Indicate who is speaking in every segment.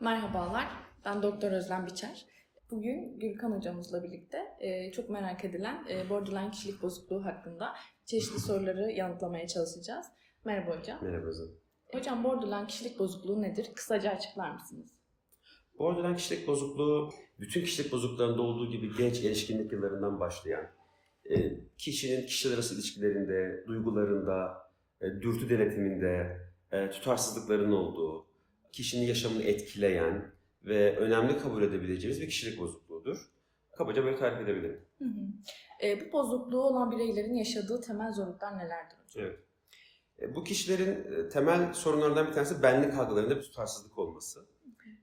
Speaker 1: Merhabalar, ben Doktor Özlem Biçer. Bugün Gülkan hocamızla birlikte e, çok merak edilen e, borderline kişilik bozukluğu hakkında çeşitli soruları yanıtlamaya çalışacağız. Merhaba hocam.
Speaker 2: Merhaba Özlem.
Speaker 1: Hocam borderline kişilik bozukluğu nedir? Kısaca açıklar mısınız?
Speaker 2: Borderline kişilik bozukluğu, bütün kişilik bozukluklarında olduğu gibi genç erişkinlik yıllarından başlayan, e, kişinin kişiler arası ilişkilerinde, duygularında, e, dürtü denetiminde, e, tutarsızlıkların olduğu, kişinin yaşamını etkileyen ve önemli kabul edebileceğimiz bir kişilik bozukluğudur. Kabaca böyle tarif edebilirim.
Speaker 1: Hı hı. E, bu bozukluğu olan bireylerin yaşadığı temel zorluklar nelerdir hocam?
Speaker 2: Evet. E, Bu kişilerin e, temel sorunlarından bir tanesi benlik algılarında bir tutarsızlık olması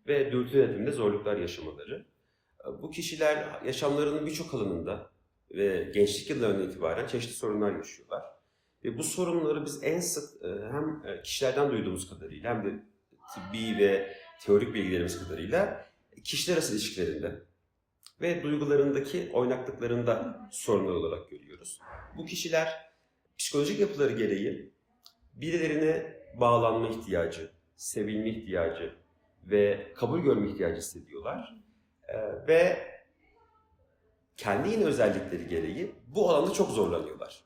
Speaker 2: ve dürtü yönetiminde zorluklar yaşamaları. E, Bu kişiler yaşamlarının birçok alanında ve gençlik yıllarından itibaren çeşitli sorunlar yaşıyorlar. Ve bu sorunları biz en sık e, hem e, kişilerden duyduğumuz kadarıyla hem de tıbbi ve teorik bilgilerimiz kadarıyla kişiler arası ilişkilerinde ve duygularındaki oynaklıklarında sorunlar olarak görüyoruz. Bu kişiler psikolojik yapıları gereği birilerine bağlanma ihtiyacı, sevilme ihtiyacı ve kabul görme ihtiyacı hissediyorlar. Ee, ve kendi yine özellikleri gereği bu alanda çok zorlanıyorlar.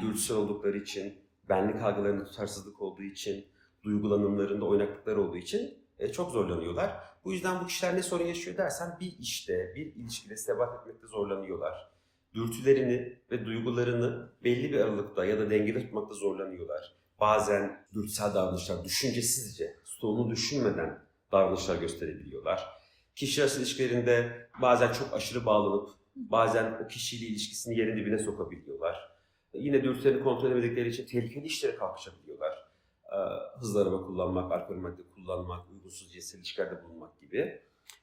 Speaker 2: Dürtüsel oldukları için, benlik algılarında tutarsızlık olduğu için, duygulanımlarında oynaklıklar olduğu için e, çok zorlanıyorlar. Bu yüzden bu kişiler ne sorun yaşıyor dersen bir işte, bir ilişkide sebat etmekte zorlanıyorlar. Dürtülerini ve duygularını belli bir aralıkta ya da dengede tutmakta zorlanıyorlar. Bazen dürtüsel davranışlar düşüncesizce, stoğunu düşünmeden davranışlar gösterebiliyorlar. Kişi arası ilişkilerinde bazen çok aşırı bağlanıp bazen o kişiyle ilişkisini yerin dibine sokabiliyorlar. Yine dürtülerini kontrol edemedikleri için tehlikeli işlere kalkışabiliyorlar. Ee, Hızlı araba kullanmak, alkol madde kullanmak, uygunsuz cinsel ilişkilerde bulunmak gibi.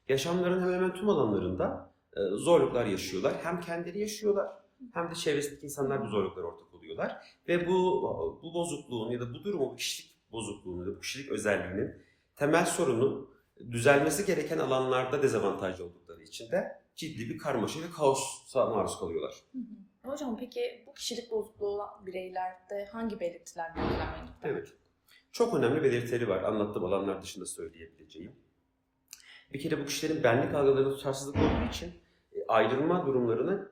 Speaker 2: Yaşamlarının hemen hemen tüm alanlarında e, zorluklar yaşıyorlar. Hem kendileri yaşıyorlar hem de çevresindeki insanlar bu zorluklara ortak oluyorlar. Ve bu bu bozukluğun ya da bu durumu, bu kişilik bozukluğunun ya da bu kişilik özelliğinin temel sorunu düzelmesi gereken alanlarda dezavantajlı oldukları için de ciddi bir karmaşa ve kaosa maruz kalıyorlar.
Speaker 1: Hı hı. Hocam peki bu kişilik bozukluğu olan bireylerde hangi belirtiler gözlemlenir?
Speaker 2: Evet. Çok önemli belirtileri var anlattığım alanlar dışında söyleyebileceğim. Bir kere bu kişilerin benlik algılarında tutarsızlık olduğu için e, ayrılma durumlarına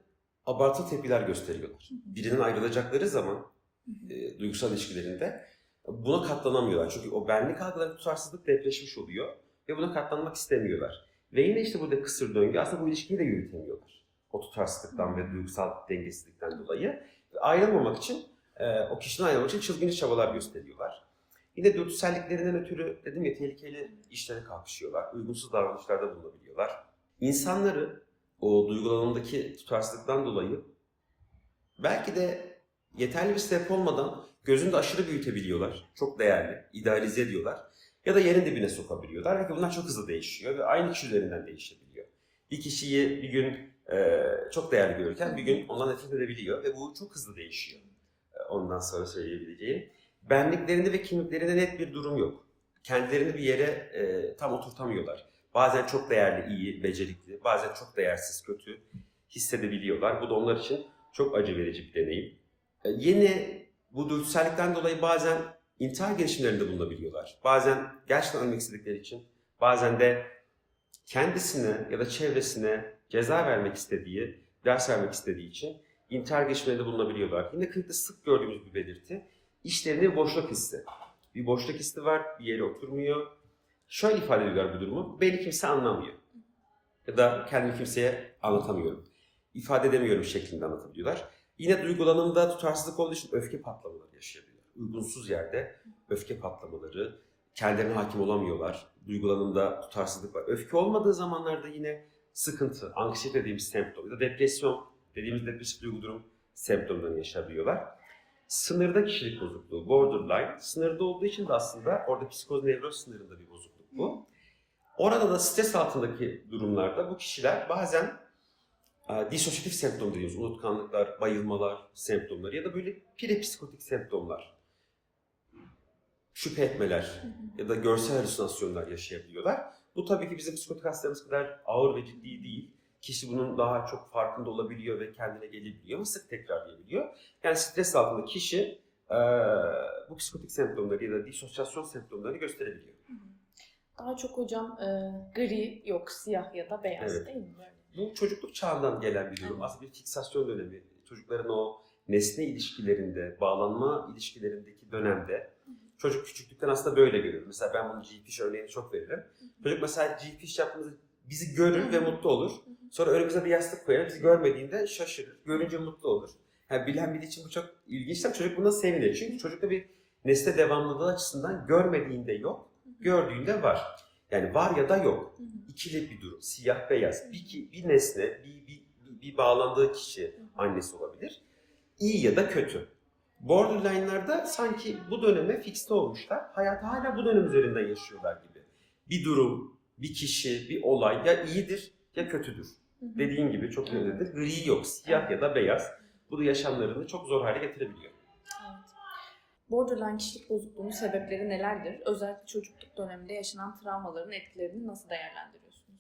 Speaker 2: abartılı tepkiler gösteriyorlar. Birinin ayrılacakları zaman e, duygusal ilişkilerinde buna katlanamıyorlar. Çünkü o benlik algıları tutarsızlık depreşmiş oluyor ve buna katlanmak istemiyorlar. Ve yine işte burada kısır döngü aslında bu ilişkiyi de yürütemiyorlar. O tutarsızlıktan ve duygusal dengesizlikten dolayı. Ve ayrılmamak için, e, o kişiden ayrılmak için çılgınca çabalar gösteriyorlar. Yine dürtüselliklerinden ötürü dedim ya tehlikeli işlere kalkışıyorlar. Uygunsuz davranışlarda bulunabiliyorlar. İnsanları o duygulanımdaki tutarsızlıktan dolayı belki de yeterli bir sebep olmadan gözünde aşırı büyütebiliyorlar. Çok değerli, idealize ediyorlar. Ya da yerin dibine sokabiliyorlar ve bunlar çok hızlı değişiyor ve aynı kişi üzerinden değişebiliyor. Bir kişiyi bir gün e, çok değerli görürken bir gün ondan nefret edebiliyor ve bu çok hızlı değişiyor. E, ondan sonra söyleyebileceğim. Benliklerinde ve kimliklerinde net bir durum yok. Kendilerini bir yere e, tam oturtamıyorlar. Bazen çok değerli, iyi, becerikli, bazen çok değersiz, kötü hissedebiliyorlar. Bu da onlar için çok acı verici bir deneyim. E, yeni bu dürtüsellikten dolayı bazen intihar girişimlerinde bulunabiliyorlar. Bazen gerçekten ölmek istedikleri için, bazen de kendisine ya da çevresine ceza vermek istediği, ders vermek istediği için intihar girişimlerinde bulunabiliyorlar. Yine klinikte sık gördüğümüz bir belirti, işlerinde bir boşluk hissi. Bir boşluk hissi var, bir yere oturmuyor. Şöyle ifade ediyorlar bu durumu, beni kimse anlamıyor. Ya da kendimi kimseye anlatamıyorum. İfade edemiyorum şeklinde anlatabiliyorlar. Yine duygulanımda tutarsızlık olduğu için öfke patlamaları yaşayabiliyorlar. Uygunsuz yerde öfke patlamaları, kendilerine hakim olamıyorlar. Duygulanımda tutarsızlık var. Öfke olmadığı zamanlarda yine sıkıntı, anksiyete dediğimiz semptom ya da depresyon dediğimiz depresif duygu durum semptomlarını yaşayabiliyorlar. Sınırda kişilik bozukluğu, borderline, sınırda olduğu için de aslında orada psikoz nevroz sınırında bir bozukluk bu. Orada da stres altındaki durumlarda bu kişiler bazen e, disosyatif semptom dediğimiz unutkanlıklar, bayılmalar semptomları ya da böyle pirepsikotik semptomlar, şüphe etmeler ya da görsel halüsinasyonlar yaşayabiliyorlar. Bu tabii ki bizim psikotik hastalarımız kadar ağır ve ciddi değil. Kişi bunun daha çok farkında olabiliyor ve kendine gelebiliyor ama sık tekrarlayabiliyor. Yani stres altında kişi e, bu psikotik semptomları ya da disosyasyon semptomlarını gösterebiliyor.
Speaker 1: Daha çok hocam e, gri yok siyah ya da beyaz
Speaker 2: Evet.
Speaker 1: değil mi?
Speaker 2: Bu çocukluk çağından gelen bir durum.
Speaker 1: Evet.
Speaker 2: Aslında bir fiksasyon dönemi. Çocukların o nesne ilişkilerinde, bağlanma ilişkilerindeki dönemde çocuk küçüklükten aslında böyle görüyor. Mesela ben bunu GP örneğini çok veririm. Çocuk mesela GP yaptığımızda bizi görür ve mutlu olur. Sonra önümüze bir yastık koyar. Bizi görmediğinde şaşırır. Görünce mutlu olur. Yani bilen biri için bu çok ilginç. Tabii çocuk buna sevinir. Çünkü çocukta bir nesne devamlılığı açısından görmediğinde yok, gördüğünde var. Yani var ya da yok. İkili bir durum. Siyah beyaz. Bir, bir nesne, bir, bir, bir, bağlandığı kişi annesi olabilir. İyi ya da kötü. Borderline'larda sanki bu döneme fikste olmuşlar. Hayatı hala bu dönem üzerinden yaşıyorlar gibi. Bir durum, bir kişi, bir olay ya iyidir ya kötüdür.
Speaker 1: Hı hı.
Speaker 2: Dediğin gibi çok öyledir. Gri yok, siyah ya da beyaz. Bu da yaşamlarını çok zor hale getirebiliyor.
Speaker 1: Evet. Borderline kişilik bozukluğunun sebepleri nelerdir? Özellikle çocukluk döneminde yaşanan travmaların etkilerini nasıl değerlendiriyorsunuz?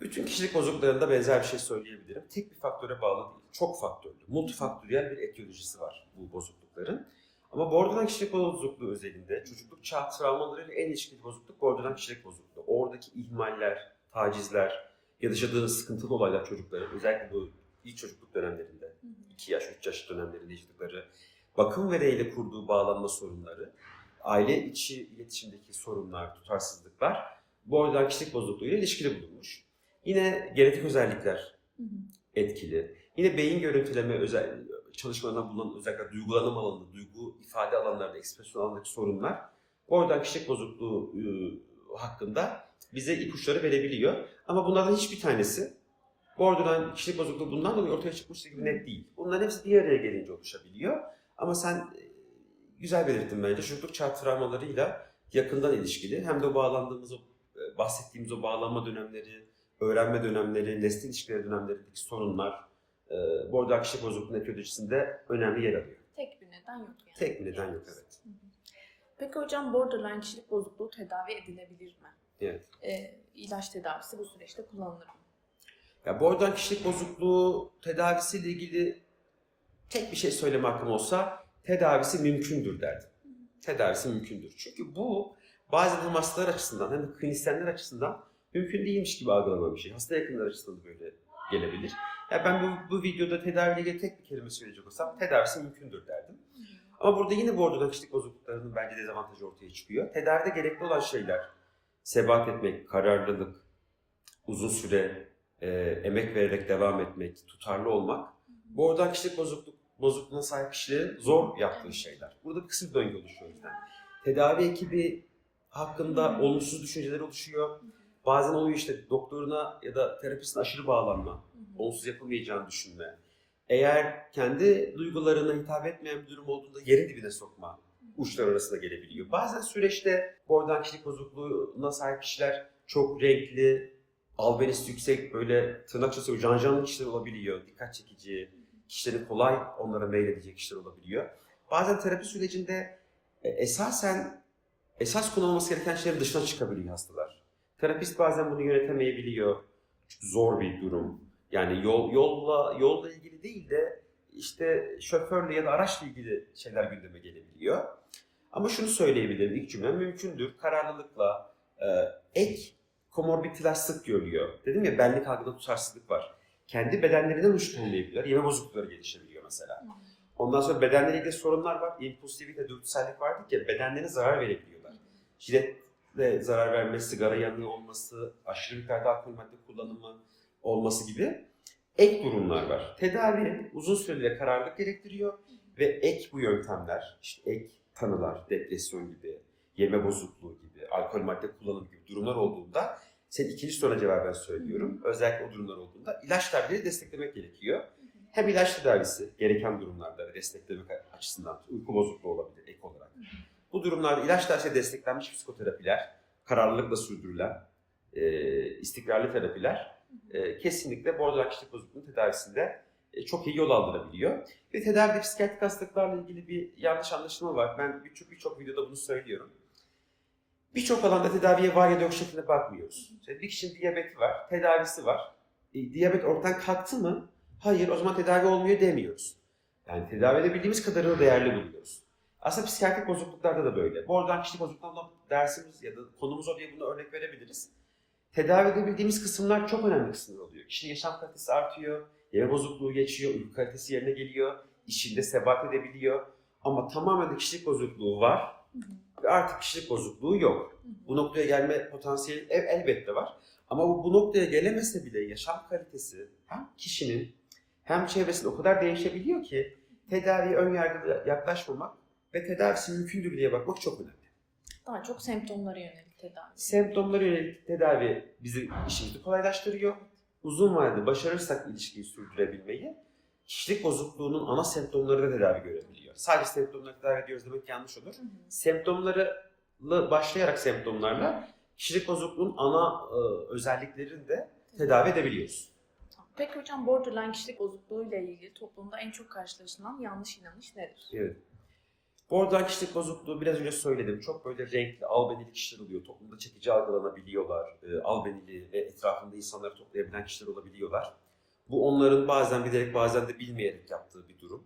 Speaker 2: Bütün kişilik bozukluklarında benzer bir şey söyleyebilirim. Tek bir faktöre bağlı değil, çok faktörlü, multifaktöriyel bir etiyolojisi var bu bozuklukların. Ama borderline kişilik bozukluğu özelinde çocukluk çağ travmalarıyla en ilişkili bozukluk borderline kişilik bozukluğu. Oradaki ihmaller, tacizler, yaşadığı sıkıntılı olaylar çocukların özellikle bu ilk çocukluk dönemlerinde, 2 yaş, 3 yaş dönemlerinde yaşadıkları bakım vereyle kurduğu bağlanma sorunları, aile içi iletişimdeki sorunlar, tutarsızlıklar borderline kişilik bozukluğuyla ilişkili bulunmuş. Yine genetik özellikler etkili. Yine beyin görüntüleme özel çalışmalarında bulunan özellikle duygulanım alanında, duygu ifade alanlarında, ekspresyon alanındaki sorunlar oradan kişilik bozukluğu e, hakkında bize ipuçları verebiliyor. Ama bunlardan hiçbir tanesi borderline kişilik bozukluğu bundan dolayı ortaya çıkmış gibi net değil. Bunların hepsi bir araya gelince oluşabiliyor. Ama sen e, güzel belirttin bence. Çocukluk çağ travmalarıyla yakından ilişkili. Hem de o bağlandığımız, o e, bahsettiğimiz o bağlanma dönemleri, öğrenme dönemleri, nesne ilişkileri dönemlerindeki sorunlar e, borderline kişilik bozukluğunun etiyolojisinde önemli yer alıyor.
Speaker 1: Tek bir neden yok yani.
Speaker 2: Tek bir neden yok evet.
Speaker 1: Hı hı. Peki hocam borderline kişilik bozukluğu tedavi edilebilir mi?
Speaker 2: Evet.
Speaker 1: Ee, ilaç tedavisi bu süreçte kullanılır mı?
Speaker 2: Ya borderline kişilik bozukluğu tedavisiyle ilgili tek bir şey söyleme hakkım olsa tedavisi mümkündür derdim. Tedavisi mümkündür. Çünkü bu bazen hem hastalar açısından hem de klinisyenler açısından mümkün değilmiş gibi algılanan bir şey. Hasta yakınlar açısından da böyle gelebilir. Ya ben bu, bu videoda tedaviyle ilgili tek bir kelime söyleyecek olsam tedavisi mümkündür derdim. Ama burada yine borderline kişilik bozukluklarının bence dezavantajı ortaya çıkıyor. Tedavide gerekli olan şeyler sebat etmek, kararlılık, uzun süre e, emek vererek devam etmek, tutarlı olmak borderline kişilik bozukluk, bozukluğuna sahip kişilerin zor yaptığı şeyler. Burada bir kısır döngü oluşuyor yüzden. Tedavi ekibi hakkında olumsuz düşünceler oluşuyor. Bazen oluyor işte doktoruna ya da terapistine aşırı bağlanma,
Speaker 1: Hı hı.
Speaker 2: onsuz yapılmayacağını düşünme. Eğer kendi duygularına hitap etmeyen bir durum olduğunda yerin dibine sokma uçlar arasında gelebiliyor. Bazen süreçte borderline kişilik bozukluğuna sahip kişiler çok renkli, albenisi yüksek, böyle tırnak can canlı kişiler olabiliyor. Dikkat çekici, kişilerin kolay onlara meyledecek kişiler olabiliyor. Bazen terapi sürecinde e, esasen esas kullanılması gereken şeylerin dışına çıkabiliyor hastalar. Terapist bazen bunu yönetemeyebiliyor. Çünkü zor bir durum. Yani yol yolla yolla ilgili değil de işte şoförle ya da araçla ilgili şeyler gündeme gelebiliyor. Ama şunu söyleyebilirim ilk cümlem mümkündür. Kararlılıkla e, ek komorbiditlaşlık görüyor. Dedim ya benlik algıda tutarsızlık var. Kendi bedenlerinden hoşlanmayabilirler. Yeme bozuklukları gelişebiliyor mesela. Ondan sonra bedenle ilgili sorunlar var. İmpulsivite, dürtüsellik var ki bedenlerine zarar verebiliyorlar. Şiddetle zarar verme, sigara yanığı olması, aşırı miktarda alkol madde kullanımı olması gibi ek durumlar var. Tedavi uzun süreli kararlılık gerektiriyor ve ek bu yöntemler, işte ek tanılar, depresyon gibi, yeme bozukluğu gibi, alkol madde kullanımı gibi durumlar olduğunda senin ikinci soruna cevaben söylüyorum. Özellikle o durumlar olduğunda ilaç tedavileri desteklemek gerekiyor. Hem ilaç tedavisi gereken durumlarda ve desteklemek açısından uyku bozukluğu olabilir ek olarak. Bu durumlarda ilaç tedavisiyle desteklenmiş psikoterapiler, kararlılıkla sürdürülen e, istikrarlı terapiler e, kesinlikle borderline kişilik bozukluğunun tedavisinde e, çok iyi yol aldırabiliyor. Ve tedavide psikiyatrik hastalıklarla ilgili bir yanlış anlaşılma var. Ben birçok birçok videoda bunu söylüyorum. Birçok alanda tedaviye var ya da yok şeklinde bakmıyoruz. İşte bir kişinin diyabeti var, tedavisi var. E, diyabet ortadan kalktı mı? Hayır, o zaman tedavi olmuyor demiyoruz. Yani tedavi edebildiğimiz kadarını değerli buluyoruz. Aslında psikiyatrik bozukluklarda da böyle. Borderline kişilik bozukluğunda dersimiz ya da konumuz o diye buna örnek verebiliriz. Tedavi edebildiğimiz kısımlar çok önemli kısımlar oluyor. Kişinin yaşam kalitesi artıyor, yeme bozukluğu geçiyor, uyku kalitesi yerine geliyor, işinde sebat edebiliyor. Ama tamamen de kişilik bozukluğu var ve artık kişilik bozukluğu yok. Bu noktaya gelme potansiyeli el- elbette var. Ama bu, bu noktaya gelemese bile yaşam kalitesi hem kişinin hem çevresinde o kadar değişebiliyor ki tedaviye ön yargılı yaklaşmamak ve tedavisi mümkündür diye bakmak çok önemli.
Speaker 1: Daha çok semptomlara yönelik tedavi.
Speaker 2: Semptomlara yönelik tedavi bizi işimizi kolaylaştırıyor. Uzun vadede başarırsak ilişkiyi sürdürebilmeyi, kişilik bozukluğunun ana semptomları da tedavi görebiliyor. Sadece semptomları tedavi ediyoruz demek yanlış olur.
Speaker 1: Hı hı.
Speaker 2: Semptomları başlayarak semptomlarla kişilik bozukluğun ana e, özelliklerini de tedavi edebiliyoruz.
Speaker 1: Peki hocam borderline kişilik bozukluğu ile ilgili toplumda en çok karşılaşılan yanlış inanış nedir?
Speaker 2: Evet. Borderline kişilik bozukluğu biraz önce söyledim. Çok böyle renkli, albenili kişiler oluyor. Toplumda çekici algılanabiliyorlar. E, albenili ve etrafında insanları toplayabilen kişiler olabiliyorlar. Bu onların bazen bilerek bazen de bilmeyerek yaptığı bir durum.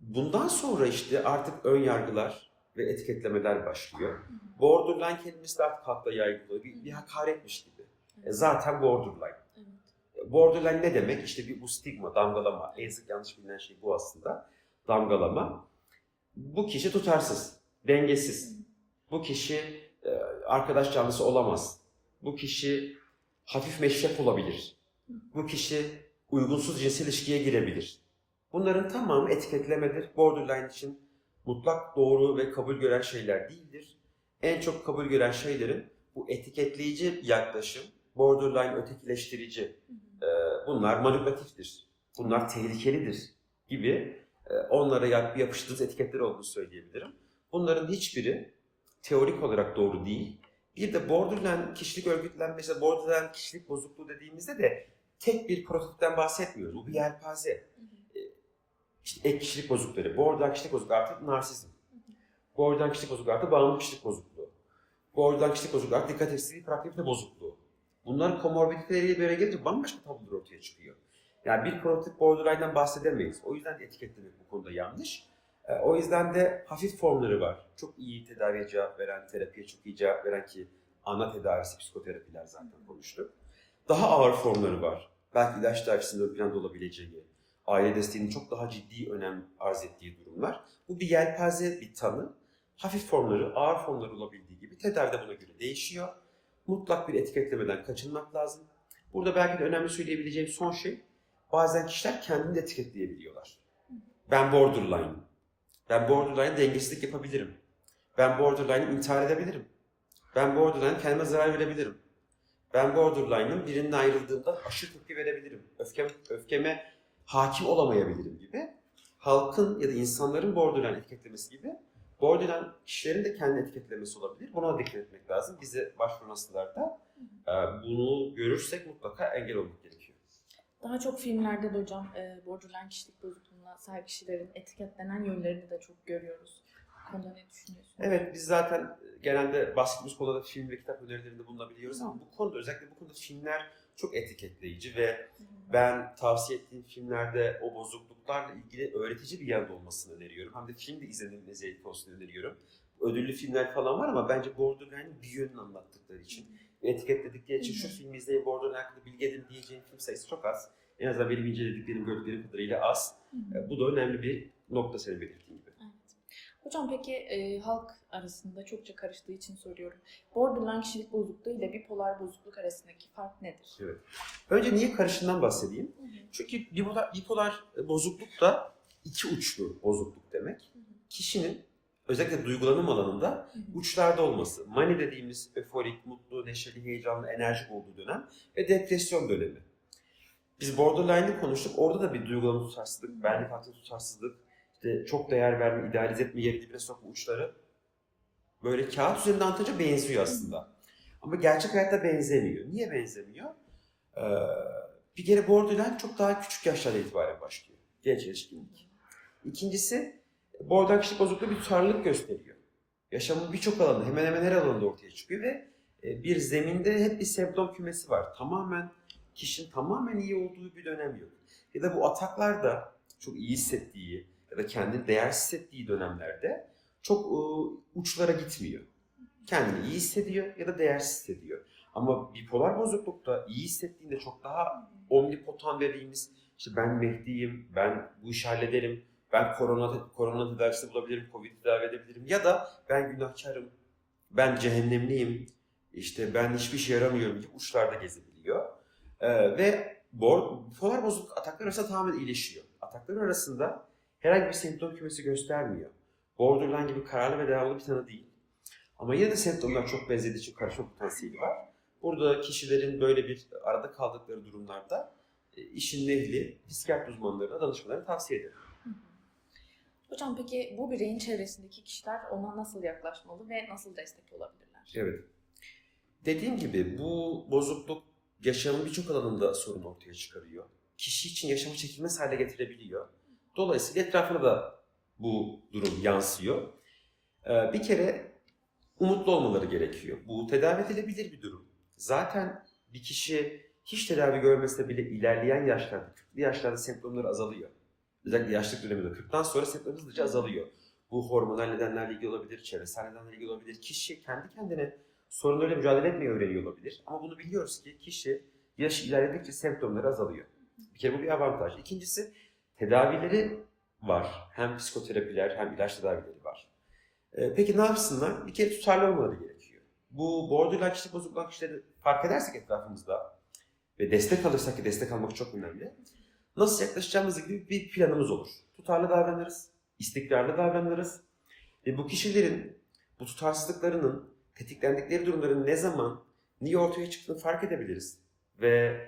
Speaker 2: Bundan sonra işte artık ön yargılar ve etiketlemeler başlıyor. Borderline kelimesi de artık halkta yaygın. Bir, bir hakaretmiş gibi. E, zaten borderline.
Speaker 1: Evet.
Speaker 2: Borderline ne demek? İşte bir bu stigma, damgalama. En sık yanlış bilinen şey bu aslında. Damgalama. Bu kişi tutarsız, dengesiz. Bu kişi e, arkadaş canlısı olamaz. Bu kişi hafif meşrep olabilir. Bu kişi uygunsuz cinsel ilişkiye girebilir. Bunların tamamı etiketlemedir. Borderline için mutlak doğru ve kabul gören şeyler değildir. En çok kabul gören şeylerin bu etiketleyici yaklaşım, borderline ötekileştirici, e, bunlar manipülatiftir, bunlar tehlikelidir gibi onlara yap- yapıştığınız etiketler olduğunu söyleyebilirim. Bunların hiçbiri teorik olarak doğru değil. Bir de borderline kişilik örgütlenmesi, borderline kişilik bozukluğu dediğimizde de tek bir prototipten bahsetmiyoruz. Bu bir yelpaze. İşte ek kişilik bozuklukları, borderline kişilik bozukluğu artı narsizm. Borderline kişilik bozukluğu artı bağımlı kişilik bozukluğu. Borderline kişilik bozukluğu artı dikkat eksikliği, hiperaktivite bozukluğu. Bunların komorbiditeleriyle bir araya gelince bambaşka tablolar ortaya çıkıyor. Yani bir prototip borderline'dan bahsedemeyiz. O yüzden de etiketlemek bu konuda yanlış. Ee, o yüzden de hafif formları var. Çok iyi tedaviye cevap veren, terapiye çok iyi cevap veren ki ana tedavisi psikoterapiler zaten konuştuk. Daha ağır formları var. Belki ilaç tedavisinin ön planda olabileceği, aile desteğinin çok daha ciddi önem arz ettiği durumlar. Bu bir yelpaze, bir tanı. Hafif formları, ağır formları olabildiği gibi tedavi de buna göre değişiyor. Mutlak bir etiketlemeden kaçınmak lazım. Burada belki de önemli söyleyebileceğim son şey, bazen kişiler kendini de etiketleyebiliyorlar. Ben borderline. Ben borderline dengesizlik yapabilirim. Ben borderline intihar edebilirim. Ben borderline kendime zarar verebilirim. Ben borderline'ın birinin ayrıldığında aşırı tepki verebilirim. Öfkem, öfkeme hakim olamayabilirim gibi. Halkın ya da insanların borderline etiketlemesi gibi borderline kişilerin de kendi etiketlemesi olabilir. Buna da dikkat etmek lazım. Bize başvuran hastalarda e, bunu görürsek mutlaka engel olmak gerekiyor.
Speaker 1: Daha çok filmlerde de hocam e, borderline kişilik bozukluğuna sahip kişilerin etiketlenen yönlerini de çok görüyoruz. Bu konuda ne düşünüyorsunuz?
Speaker 2: Evet biz zaten genelde bahsettiğimiz konuda film ve kitap önerilerinde bulunabiliyoruz ama bu konuda özellikle bu konuda filmler çok etiketleyici ve
Speaker 1: Hı hı.
Speaker 2: ben tavsiye ettiğim filmlerde o bozukluklarla ilgili öğretici bir yanı olmasını öneriyorum. Hem de film de izlenimine zevkli olsun öneriyorum. Ödüllü filmler falan var ama bence Borderline'ın bir yönünü anlattıkları için ve etiketledikleri için şu filmi izleyin Borderline hakkında bilgi edin diyeceğim film sayısı çok az. En azından benim incelediklerim, gördüklerim kadarıyla az. E, Bu da önemli bir nokta senin belirttiğin gibi.
Speaker 1: Evet. Hocam peki e, halk arasında çokça karıştığı için soruyorum. Borderline kişilik bozukluğu ile bipolar bozukluk arasındaki fark nedir?
Speaker 2: Önce niye karışından bahsedeyim.
Speaker 1: Hı hı.
Speaker 2: Çünkü bipolar, bipolar bozukluk da iki uçlu bozukluk demek.
Speaker 1: Hı hı.
Speaker 2: Kişinin özellikle duygulanım alanında uçlarda olması. Mani dediğimiz öforik, mutlu, neşeli, heyecanlı, enerjik olduğu dönem ve depresyon dönemi. Biz borderline'ı konuştuk. Orada da bir duygulanım tutarsızlık, benlik hakkında tutarsızlık, işte çok değer verme, idealize etme, yeri dibine sokma uçları böyle kağıt üzerinde anlatınca benziyor aslında. Ama gerçek hayatta benzemiyor. Niye benzemiyor? Ee, bir kere borderline çok daha küçük yaşlarda itibaren başlıyor. Genç erişkinlik. İkincisi borderline kişilik bozukluğu bir tutarlılık gösteriyor. Yaşamın birçok alanında hemen hemen her alanda ortaya çıkıyor ve e, bir zeminde hep bir semptom kümesi var. Tamamen kişinin tamamen iyi olduğu bir dönem yok. Ya da bu ataklar da çok iyi hissettiği ya da kendini değersiz hissettiği dönemlerde çok e, uçlara gitmiyor. Kendini iyi hissediyor ya da değersiz hissediyor. Ama bipolar bozuklukta iyi hissettiğinde çok daha omnipotan dediğimiz işte ben Mehdi'yim, ben bu işi hallederim, ben korona, korona tedavisi bulabilirim, covid tedavi edebilirim ya da ben günahkarım, ben cehennemliyim, işte ben hiçbir işe yaramıyorum gibi uçlarda gezebiliyor. Ee, ve bor, bipolar bozukluk ataklar arasında tamamen iyileşiyor. Ataklar arasında herhangi bir semptom kümesi göstermiyor. Borderline gibi kararlı ve devamlı bir tanı değil. Ama yine de semptomlar çok benzediği için karışma potansiyeli var. Burada kişilerin böyle bir arada kaldıkları durumlarda e, işin ehli, psikiyatri uzmanlarına danışmalarını tavsiye ederim.
Speaker 1: Hocam peki bu bireyin çevresindeki kişiler ona nasıl yaklaşmalı ve nasıl destek olabilirler?
Speaker 2: Evet. Dediğim gibi bu bozukluk yaşamın birçok alanında sorun ortaya çıkarıyor. Kişi için yaşamı çekilmez hale getirebiliyor. Dolayısıyla etrafına da bu durum yansıyor. Ee, bir kere umutlu olmaları gerekiyor. Bu tedavi edilebilir bir durum. Zaten bir kişi hiç tedavi görmese bile ilerleyen yaşlarda, 40'lı yaşlarda semptomları azalıyor. Özellikle yaşlık döneminde 40'tan sonra semptomlar hızlıca azalıyor. Bu hormonal nedenlerle ilgili olabilir, çevresel nedenlerle ilgili olabilir. Kişi kendi kendine sorunlarıyla mücadele etmeyi öğreniyor olabilir. Ama bunu biliyoruz ki kişi yaş ilerledikçe semptomları azalıyor. Bir kere bu bir avantaj. İkincisi tedavileri var. Hem psikoterapiler hem ilaç tedavileri var. Ee, peki ne yapsınlar? Bir kere tutarlı olmaları gerekiyor. Bu borderline kişilik bozukluğu kişileri fark edersek etrafımızda ve destek alırsak ki destek almak çok önemli. Nasıl yaklaşacağımız gibi bir planımız olur. Tutarlı davranırız, istikrarlı davranırız. Ve bu kişilerin bu tutarsızlıklarının tetiklendikleri durumların ne zaman, niye ortaya çıktığını fark edebiliriz. Ve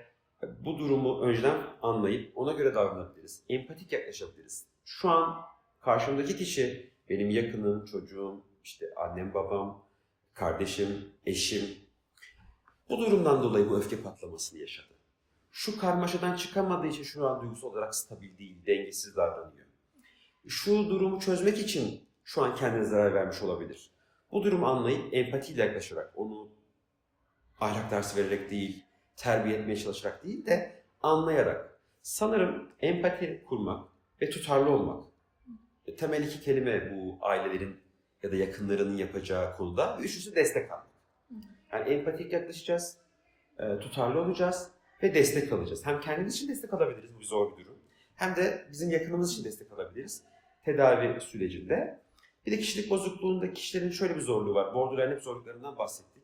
Speaker 2: bu durumu önceden anlayıp ona göre davranabiliriz. Empatik yaklaşabiliriz. Şu an karşımdaki kişi benim yakınım, çocuğum, işte annem, babam, kardeşim, eşim. Bu durumdan dolayı bu öfke patlamasını yaşadı. Şu karmaşadan çıkamadığı için şu an duygusal olarak stabil değil, dengesiz davranıyor. Şu durumu çözmek için şu an kendine zarar vermiş olabilir. Bu durumu anlayıp empatiyle yaklaşarak, onu ahlak dersi vererek değil, terbiye etmeye çalışarak değil de anlayarak. Sanırım empati kurmak ve tutarlı olmak. E, Temel iki kelime bu ailelerin ya da yakınlarının yapacağı konuda. Üçüncüsü destek almak. Yani empatik yaklaşacağız, e, tutarlı olacağız ve destek alacağız. Hem kendimiz için destek alabiliriz, bu bir zor bir durum. Hem de bizim yakınımız için destek alabiliriz tedavi sürecinde. Bir de kişilik bozukluğunda kişilerin şöyle bir zorluğu var. Borderline hep zorluklarından bahsettik.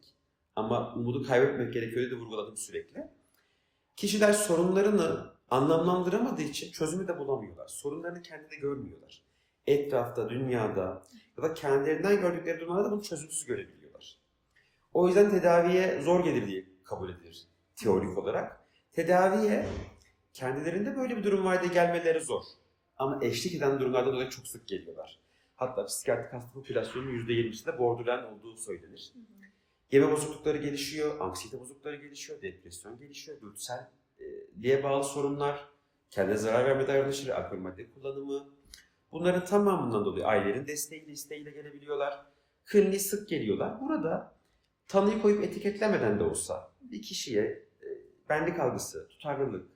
Speaker 2: Ama umudu kaybetmek gerekiyor diye vurguladım sürekli. Kişiler sorunlarını anlamlandıramadığı için çözümü de bulamıyorlar. Sorunlarını kendinde görmüyorlar. Etrafta, dünyada ya da kendilerinden gördükleri durumlarda bunu çözümsüz görebiliyorlar. O yüzden tedaviye zor gelir diye kabul edilir teorik olarak. Tedaviye kendilerinde böyle bir durum var diye gelmeleri zor. Ama eşlik eden durumlardan dolayı çok sık geliyorlar. Hatta psikiyatrik hasta popülasyonunun %20'si de borderline olduğu söylenir. Yeme bozuklukları gelişiyor, anksiyete bozuklukları gelişiyor, depresyon gelişiyor, dürtüsel diye bağlı sorunlar, kendine zarar verme davranışları, alkol madde kullanımı. Bunların tamamından dolayı ailelerin desteğiyle, isteğiyle gelebiliyorlar. Kliniğe sık geliyorlar. Burada tanıyı koyup etiketlemeden de olsa bir kişiye benlik algısı, tutarlılık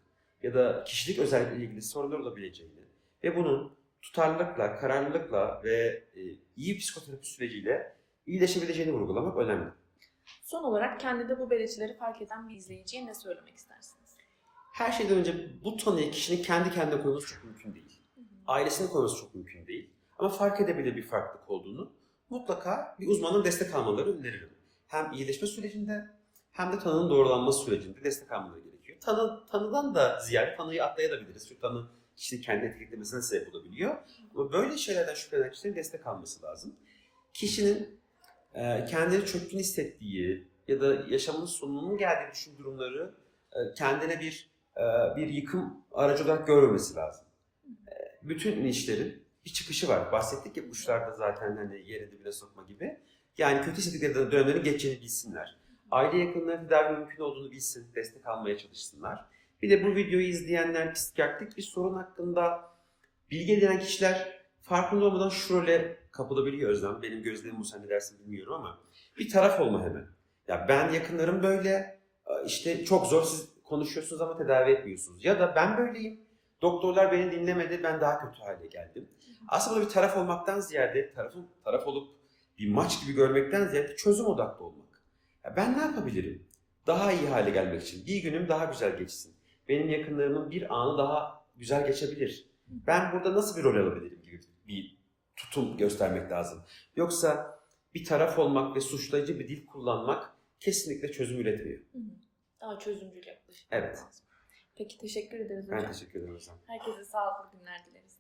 Speaker 2: ya da kişilik özellikle ilgili sorunlar olabileceğini ve bunun tutarlılıkla, kararlılıkla ve e, iyi psikoterapi süreciyle iyileşebileceğini vurgulamak önemli.
Speaker 1: Son olarak kendinde bu belirtileri fark eden bir izleyiciye ne söylemek istersiniz?
Speaker 2: Her şeyden önce bu tanıyı kişinin kendi kendine koyması çok mümkün değil. Ailesine koyması çok mümkün değil. Ama fark edebilir bir farklılık olduğunu mutlaka bir uzmanın destek almaları öneririm. Hem iyileşme sürecinde hem de tanının doğrulanması sürecinde destek almaları gerekiyor. Tanı, tanıdan da ziyade tanıyı atlayabiliriz. Çünkü tanı kişinin kendi etiketlemesine sebep olabiliyor. Ama böyle şeylerden şüphelenen kişilerin destek alması lazım. Kişinin e, kendini çökkün hissettiği ya da yaşamının sonunun geldiği düşün durumları e, kendine bir e, bir yıkım aracı olarak görmemesi lazım. E, bütün işlerin bir çıkışı var. Bahsettik ya uçlarda zaten hani yere dibine sokma gibi. Yani kötü hissettikleri dönemlerin geçeceğini bilsinler. Aile yakınlarının tedavi mümkün olduğunu bilsin, destek almaya çalışsınlar. Bir de bu videoyu izleyenler psikiyatrik bir sorun hakkında bilgi edinen kişiler farkında olmadan şu role kapılabiliyor Özlem. Benim gözlemim bu sen ne dersin bilmiyorum ama bir taraf olma hemen. Ya ben yakınlarım böyle işte çok zor siz konuşuyorsunuz ama tedavi etmiyorsunuz. Ya da ben böyleyim. Doktorlar beni dinlemedi ben daha kötü hale geldim. Aslında bir taraf olmaktan ziyade, tarafın taraf olup bir maç gibi görmekten ziyade çözüm odaklı olmak. Ya ben ne yapabilirim? Daha iyi hale gelmek için. Bir günüm daha güzel geçsin. Benim yakınlarımın bir anı daha güzel geçebilir. Ben burada nasıl bir rol alabilirim gibi bir tutum göstermek lazım. Yoksa bir taraf olmak ve suçlayıcı bir dil kullanmak kesinlikle çözüm üretmiyor.
Speaker 1: Daha çözümcül yaklaşım
Speaker 2: Evet.
Speaker 1: lazım. Peki teşekkür ederiz
Speaker 2: Ben
Speaker 1: hocam.
Speaker 2: teşekkür ederim Özlem.
Speaker 1: Herkese sağlıklı günler dileriz.